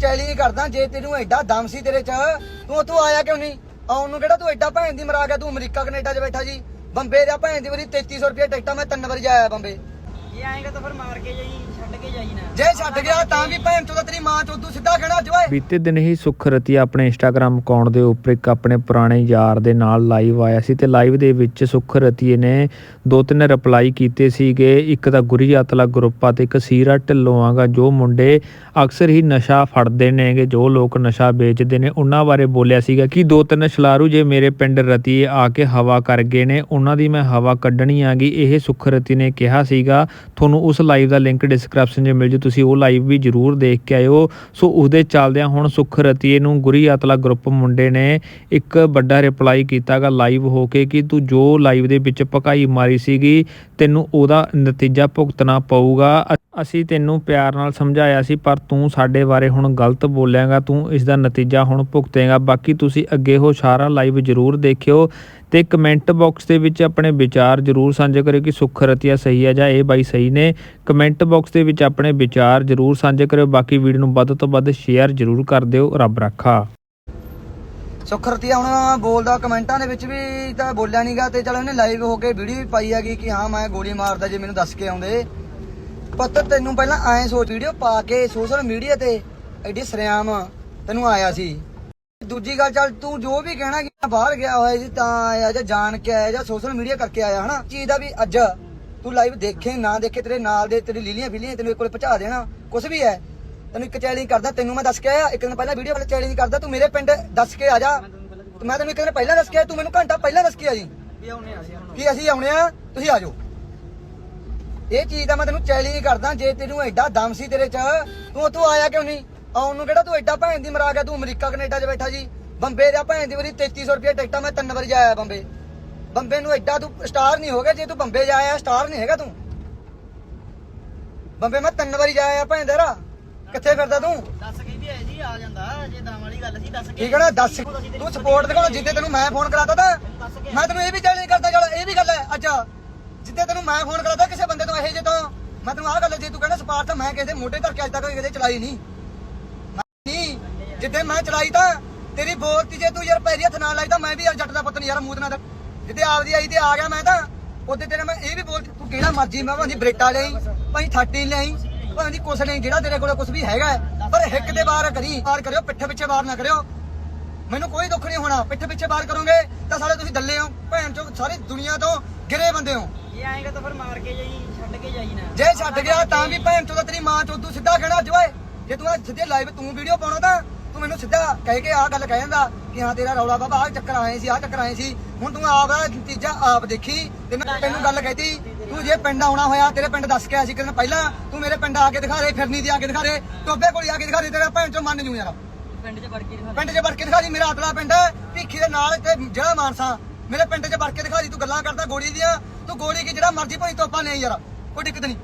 Challenge ਕਰਦਾ, ਜੇ ਤੈਨੂੰ ਐਡਾ ਦਮ ਸੀ ਤੇਰੇ ਚ, ਤੂੰ ਉੱਥੋਂ ਆਇਆ ਕਿਉਂ ਨਹੀਂ? ਆਉਣ ਨੂੰ ਕਿਹੜਾ ਤੂੰ ਐਡਾ ਭੈਣ ਦੀ ਮਰਾ ਗਿਆ ਤੂੰ ਅਮਰੀਕਾ, ਕੈਨੇਡਾ 'ਚ ਬੈਠਾ ਜੀ। ਬੰਬੇ ਦਾ ਭੈਣ ਦੀ ਵਾਰੀ 3300 ਰੁਪਏ ਟਿਕਟਾਂ ਮੈਂ ਤਿੰਨ ਵਾਰੀ ਜਾਇਆ ਬੰਬੇ। ਇਹ ਆਏਗਾ ਤਾਂ ਫਿਰ ਮਾਰ ਕੇ ਜਾਈ। ਜੇ ਛੱਡ ਗਿਆ ਤਾਂ ਵੀ ਭੈਣ ਚੋਦਾ ਤੇਰੀ ਮਾਂ ਚੋਦੂ ਸਿੱਧਾ ਕਹਿਣਾ ਅੱਜ ਓਏ ਬੀਤੇ ਦਿਨ ਹੀ ਸੁਖ ਰਤੀਆ ਆਪਣੇ ਇੰਸਟਾਗ੍ਰam ਅਕਾਊਂਟ ਦੇ ਉੱਪਰ ਇੱਕ ਆਪਣੇ ਪੁਰਾਣੇ ਯਾਰ ਦੇ ਨਾਲ ਲਾਈਵ ਆਇਆ ਸੀ ਤੇ ਲਾਈਵ ਦੇ ਵਿੱਚ ਸੁਖ ਰਤੀਏ ਨੇ ਦੋ ਤਿੰਨ ਰਿਪਲਾਈ ਕੀਤੇ ਸੀਗੇ। ਇੱਕ ਤਾਂ ਗੁਰੀ ਅਤਲਾ ਗਰੁੱਪ ਆ ਤੇ ਇੱਕ ਸੀਰਾ ਢਿੱਲੋਂ ਆਗਾ ਜੋ ਮੁੰਡੇ ਅਕਸਰ ਹੀ ਨਸ਼ਾ ਫੜਦੇ ਨੇਗੇ ਜੋ ਲੋਕ ਨਸ਼ਾ ਵੇਚਦੇ ਨੇ ਉਹਨਾਂ ਬਾਰੇ ਬੋਲਿਆ ਸੀਗਾ ਕਿ ਦੋ ਤਿੰਨ ਛਲਾਰੂ ਜੇ ਮੇਰੇ ਪਿੰਡ ਰਤੀਏ ਆ ਕੇ ਹਵਾ ਕਰ ਗਏ ਨੇ ਉਹਨਾਂ ਦੀ ਮੈਂ ਹਵਾ ਕੱਢਣੀ ਆਗੀ ਇਹ ਸੁਖ ਰਤੀ ਨੇ ਕਿਹਾ ਸੀਗਾ। ਤੁਹਾਨੂੰ ਉਸ ਲਾਈਵ ਦਾ ਲਿੰਕ ਡਿਸਕ੍ਰਿਪਸ਼ਨ ਜੇ ਮਿਲ ਜੂ, ਤੁਸੀਂ ਉਹ ਲਾਈਵ ਵੀ ਜਰੂਰ ਦੇਖ ਕੇ ਆਇਓ। ਸੋ ਉਹਦੇ ਚੱਲਦਿਆਂ ਹੁਣ ਸੁਖ ਰਤੀਏ ਨੂੰ ਗੁਰੀ ਅਤਲਾ ਗਰੁੱਪ ਮੁੰਡੇ ਨੇ ਇੱਕ ਵੱਡਾ ਰਿਪਲਾਈ ਕੀਤਾਗਾ ਲਾਈਵ ਹੋ ਕੇ ਕਿ ਤੂੰ ਜੋ ਲਾਈਵ ਦੇ ਵਿੱਚ ਭਕਾਈ ਮਾਰੀ ਸੀਗੀ, ਤੈਨੂੰ ਉਹਦਾ ਨਤੀਜਾ ਭੁਗਤਣਾ ਪਊਗਾ। ਅਸੀਂ ਤੈਨੂੰ ਪਿਆਰ ਨਾਲ ਸਮਝਾਇਆ ਸੀ, ਪਰ ਤੂੰ ਸਾਡੇ ਬਾਰੇ ਹੁਣ ਗਲਤ ਬੋਲਿਆਗਾ ਤੂੰ ਇਸ ਦਾ ਨਤੀਜਾ ਹੁਣ ਭੁਗਤੇਗਾ। ਬਾਕੀ ਤੁਸੀਂ ਅੱਗੇ ਹੋ ਸਾਰਾ ਲਾਈਵ ਜਰੂਰ ਦੇਖਿਓ ਤੇ ਕਮੈਂਟ ਬਾਕਸ ਦੇ ਵਿੱਚ ਆਪਣੇ ਵਿਚਾਰ ਜਰੂਰ ਸਾਂਝੇ ਕਰਿਓ ਕਿ ਸੁਖ ਰਤੀਆ ਸਹੀ ਹੈ ਜਾਂ ਇਹ ਬਾਈ ਸਹੀ ਨੇ। ਕਮੈਂਟ ਬਾਕਸ ਦੇ ਵਿੱਚ ਆਪਣੇ ਵਿਚਾਰ ਜਰੂਰ ਸਾਂਝੇ ਕਰਿਓ, ਬਾਕੀ ਵੀਡੀਓ ਨੂੰ ਵੱਧ ਤੋਂ ਵੱਧ ਸ਼ੇਅਰ ਜਰੂਰ ਕਰ ਦਿਓ, ਰੱਬ ਰੱਖਾ। ਸੁਖਰਤੀ ਹੁਣ ਬੋਲਦਾ ਕਮੈਂਟਾਂ ਦੇ ਵਿੱਚ ਵੀ ਤਾਂ ਬੋਲਿਆ ਨਹੀਂਗਾ ਤੇ ਚਲ ਉਹਨੇ ਲਾਈਵ ਹੋ ਕੇ ਵੀਡੀਓ ਵੀ ਪਾਈ ਹੈਗੀ ਕਿ ਹਾਂ ਮੈਂ ਗੋਲੀ ਮਾਰਦਾ ਜੇ ਮੈਨੂੰ ਦੱਸ ਕੇ ਆਉਂਦੇ। ਪਤਾ ਤੈਨੂੰ ਪਹਿਲਾਂ ਐਂ ਸੋਚ ਵੀਡੀਓ ਪਾ ਕੇ ਸੋਸ਼ਲ ਮੀਡੀਆ ਤੇ ਐਡੀ ਸਰਿਆਮ ਤੈਨੂੰ ਆਇਆ ਸੀ। ਦੂਜੀ ਗੱਲ ਚੱਲ ਤੂੰ ਜੋ ਵੀ ਕਹਿਣਾ ਕਿ ਮੈਂ ਬਾਹਰ ਗਿਆ ਹੋਇਆ ਸੀ ਤਾਂ ਆਇਆ ਜਾਂ ਜਾਣ ਕੇ ਆਇਆ ਜਾਂ ਸੋਸ਼ਲ ਮੀਡੀਆ ਕਰਕੇ ਆਇਆ ਹਨਾ? ਚੀਜ਼ ਦਾ ਵੀ ਅੱਜ ਤੂੰ ਲਾਈਵ ਦੇਖੇ ਨਾ ਦੇਖੇ ਤੇਰੇ ਨਾਲ ਦੇ ਤੇਰੀ ਲੀਲੀਆਂ ਫਿਲੀਆਂ ਤੈਨੂੰ ਇੱਕ ਕੋਲ ਪਹੁੰਚਾ ਦੇਣਾ ਕੁਝ ਵੀ ਹੈ। ਤੈਨੂੰ ਇੱਕ ਚੈਲੰਜ ਕਰਦਾ ਤੈਨੂੰ ਮੈਂ ਦੱਸ ਕੇ ਆਇਆ ਇੱਕ ਦਿਨ ਪਹਿਲਾਂ ਵੀਡੀਓ ਵਾਲਾ ਚੈਲੰਜ ਕਰਦਾ ਤੂੰ ਮੇਰੇ ਪਿੰਡ ਦੱਸ ਕੇ ਆ ਜਾ। ਮੈਂ ਤੈਨੂੰ ਇੱਕ ਦਿਨ ਪਹਿਲਾਂ ਦੱਸ ਕੇ ਆਇਆ ਤੂੰ ਮੈਨੂੰ ਘੰਟਾ ਪਹਿਲਾਂ ਦੱਸ ਕੇ ਆ ਜੀ ਵੀ ਆਉਣੇ ਆ ਸੀ ਹੁਣ। ਕਿ ਅਸੀਂ ਆਉਣੇ ਆ ਤੁਸੀਂ ਆ ਜਾਓ। ਇਹ ਚੀਜ਼ ਦਾ ਮੈਂ ਤੈਨੂੰ ਚੈਲੰਜ ਕਰਦਾ ਜੇ ਤੈਨੂੰ ਐਡਾ ਦਮ ਸੀ ਤੇਰੇ ਚ ਤੂੰ ਉੱਥੋਂ ਆਇਆ ਕਿਉਂ ਨਹੀਂ? ਆਉਣ ਨੂੰ ਕਿਹੜਾ ਤੂੰ ਐਡਾ ਭੈਣ ਦੀ ਮਰਾ ਗਿਆ ਤੂੰ ਅਮਰੀਕਾ ਕੈਨੇਡਾ 'ਚ ਬੈਠਾ ਜੀ। ਬੰਬੇ ਦਾ ਭੈਣ ਦੀ ਵਾਰੀ 3300 ਰੁਪਏ ਟਿਕਟਾਂ ਮੈਂ ਤਿੰਨ ਵਾਰੀ ਜਾਇਆ ਬੰਬੇ। ਬੰਬੇ ਨੂੰ ਐਡਾ ਤੂੰ ਸਟਾਰ ਨਹੀਂ ਹੋ ਗਿਆ ਜੇ ਤੂੰ ਬੰਬੇ ਜਾਇਆ ਸਟਾਰ ਨਹੀਂ ਹੈਗਾ ਤੂੰ। ਬੰਬੇ ਮੈਂ ਤਿੰਨ ਵਾਰੀ ਜਾਇਆ ਭੈਣ ਤੇਰਾ। ਕਿੱਥੇ ਫਿਰਦਾ ਤੂੰ? ਦੱਸ ਕੇ ਵੀ ਆਏ ਜੀ ਆ ਜਾਂਦਾ। ਜੇ ਦਮ ਵਾਲੀ ਗੱਲ ਸੀ ਦੱਸ ਕੇ ਠੀਕ ਹੈ ਨਾ ਦੱਸ ਤੂੰ ਸਪੋਰਟ ਦਿਖਾਉਣਾ ਜਿੱਦੇ ਤੈਨੂੰ ਮੈਂ ਫੋਨ ਕਰਾਤਾ ਤਾਂ। ਮੈਂ ਤੈਨੂੰ ਇਹ ਵੀ ਚੈਲੰਜ ਕਰਦਾ ਚਲ ਇਹ ਵੀ ਗੱਲ ਹੈ। ਅੱਛਾ ਜਿੱਦੇ ਤੈਨੂੰ ਮੈਂ ਫੋਨ ਕਰਦਾ, ਕਿਸੇ ਬੰਦੇ ਤੋਂ ਇਹ ਜੇ ਤੋਂ। ਮੈਂ ਤੈਨੂੰ ਆਹ ਗੱਲ ਜੇ ਤੂੰ ਕਹਿੰਦਾ ਸਪਾਰ ਤਾਂ ਮੈਂ ਕਿਸੇ ਦੇ ਮੋਢੇ ਧਰ ਕੇ ਅੱਜ ਤੱਕ ਕਦੇ ਚਲਾਈ ਨਹੀਂ। ਮੈਂ ਨਹੀਂ, ਜਿੱਦੇ ਮੈਂ ਚਲਾਈ ਤਾਂ ਤੇਰੀ ਬੋਲਤੀ ਜੇ ਤੂੰ ਯਾਰ ਪੈਰੀ ਹੱਥ ਨਾਲ ਲਾਈ ਤਾਂ ਮੈਂ ਵੀ ਯਾਰ ਜੱਟ ਦਾ ਪੁੱਤ ਨਹੀਂ, ਯਾਰ ਮੂਤ ਨਾਲ ਜਿੱਦੇ ਆਪਦੀ ਆਈ ਤੇ ਆ ਗਿਆ ਮੈਂ ਤਾਂ, ਉਹਦੇ ਤੇਰੇ ਮੈਂ ਇਹ ਵੀ ਬੋਲ, ਤੂੰ ਕਿਹੜਾ ਮਰਜ਼ੀ ਮੈਂ ਭਾਂਦੀ ਬਰੇਟਾ ਲਈ, ਭਾਈ 30 ਲਈ ਭਾਂਦੀ ਕੁਛ ਨਹੀਂ, ਜਿਹੜਾ ਤੇਰੇ ਕੋਲ ਕੁਛ ਵੀ ਹੈਗਾ ਪਰ ਹਿੱਕ ਦੇ ਬਾਹਰ ਕਰੀ, ਵਾਰ ਕਰਿਓ, ਪਿੱਠੇ ਪਿੱਛੇ ਵਾਰ ਨਾ ਕਰਿਓ। ਮੈਨੂੰ ਕੋਈ ਦੁੱਖ ਨਹੀਂ ਹੋਣਾ। ਪਿੱਠੇ ਪਿੱਛੇ ਵਾਰ ਕਰੋਗੇ ਤਾਂ ਸਾਲੇ ਤੁਸੀਂ ਦੱਲੇ ਹੋ। ਭੈਣ ਚੋ ਸਾਰੀ ਦੁਨੀਆ ਤੋਂ ਗਿਰੇ ਬੰਦੇ ਹੋ। ਇਹ ਆਏਗਾ ਤਾਂ ਫਿਰ ਮਾਰ ਕੇ ਜਾਈ ਛੱਡ ਕੇ ਜਾਈ ਨਾ। ਜੇ ਛੱਡ ਗਿਆ ਤਾਂ ਵੀ ਭੈਣ ਚੋ ਤੇਰੀ ਮਾਂ ਚੋ ਤੂੰ ਸਿੱਧਾ ਕਹਿਣਾ ਅੱਜ ਓਏ ਜੇ ਤੂੰ ਅੱਜ ਸਿੱਧੇ ਲਾਈਵ ਤੂੰ ਵੀਡੀਓ ਪਾਉਣਾ ਤਾਂ ਤੂੰ ਮੈਨੂੰ ਸਿੱਧਾ ਕਹਿ ਕੇ ਆਹ ਗੱਲ ਕਹਿ ਜਾਂਦਾ ਕਿ ਹਾਂ ਤੇਰਾ ਰੌਲਾ ਬਾਬਾ ਆਹ ਚੱਕਰ ਆਏ ਸੀ ਆਹ ਚੱਕਰ ਆਏ ਸੀ। ਹੁਣ ਤੂੰ ਆਪ ਦਾ ਨਤੀਜਾ ਆਪ ਦੇਖੀ ਤੇ ਮੈਂ ਤੈਨੂੰ ਗੱਲ ਕਹਿਤੀ ਤੂੰ ਜੇ ਪਿੰਡ ਆਉਣਾ ਹੋਇਆ ਤੇਰੇ ਪਿੰਡ ਦੱਸ ਕੇ ਆਇਆ ਸੀ ਕਿ ਦਿਨ ਪਹਿਲਾਂ ਤੂੰ ਮੇਰੇ ਪਿੰਡ ਆ ਕੇ ਦਿਖਾ ਦੇ ਫਿਰਨੀ ਦੀ ਆ ਕੇ ਦਿਖਾ ਦੇ ਟੋਬੇ ਕੋਲ ਆ ਕੇ ਦਿਖਾ ਦੇ ਤੇਰਾ ਭੈਣ ਚੋ ਮੰਨ ਜੂ ਯਾਰ। ਪਿੰਡ 'ਚ ਵੜ ਕੇ ਦਿਖਾ ਪਿੰਡ 'ਚ ਵੜ ਕੇ ਦਿਖਾ ਦੀ, ਮੇਰਾ ਆਤਲਾ ਪਿੰਡ ਹੈ, ਭੀਖੀ ਦੇ ਨਾਲ ਤੇ ਜਿਹੜਾ ਮਾਨਸਾ। ਮੇਰੇ ਪਿੰਡ 'ਚ ਵੜ ਕੇ ਦਿਖਾ ਦੀ, ਤੂੰ ਗੱਲਾਂ ਕਰਦਾ ਗੋਲੀ ਦੀਆਂ, ਤੂੰ ਗੋਲੀ ਕੀ ਜਿਹੜਾ ਮਰਜ਼ੀ ਭਾਈ ਤੋਪਾ ਨਹੀਂ ਯਾਰ, ਕੋਈ ਦਿੱਕਤ ਨਹੀਂ।